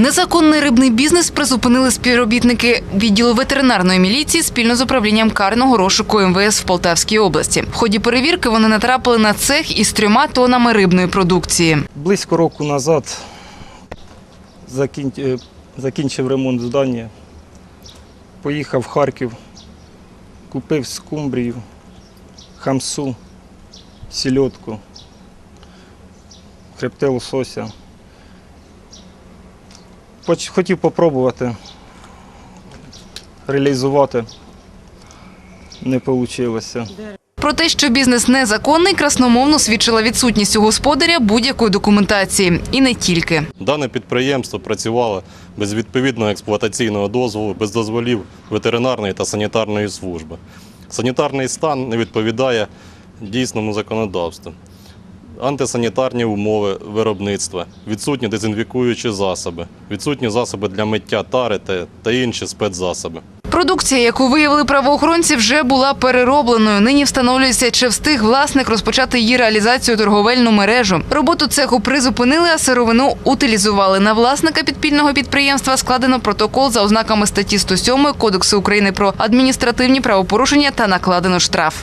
Незаконний рибний бізнес призупинили співробітники відділу ветеринарної міліції спільно з управлінням карного розшуку МВС в Полтавській області. В ході перевірки вони натрапили на цех із трьома тонами рибної продукції. Близько року назад е, закінчив ремонт здання, поїхав в Харків, купив скумбрію, хамсу, сільотку, хребте лосося. Хотів попробувати реалізувати, не вийшло. Про те, що бізнес незаконний, красномовно свідчила відсутність у господаря будь-якої документації. І не тільки. Дане підприємство працювало без відповідного експлуатаційного дозволу, без дозволів ветеринарної та санітарної служби. Санітарний стан не відповідає дійсному законодавству. Антисанітарні умови виробництва, відсутні дезінфікуючі засоби, відсутні засоби для миття тари та, інші спецзасоби. Продукція, яку виявили правоохоронці, вже була переробленою. Нині встановлюється, чи встиг власник розпочати її реалізацію торговельну мережу. Роботу цеху призупинили, а сировину утилізували. На власника підпільного підприємства складено протокол за ознаками статті 107 Кодексу України про адміністративні правопорушення та накладено штраф.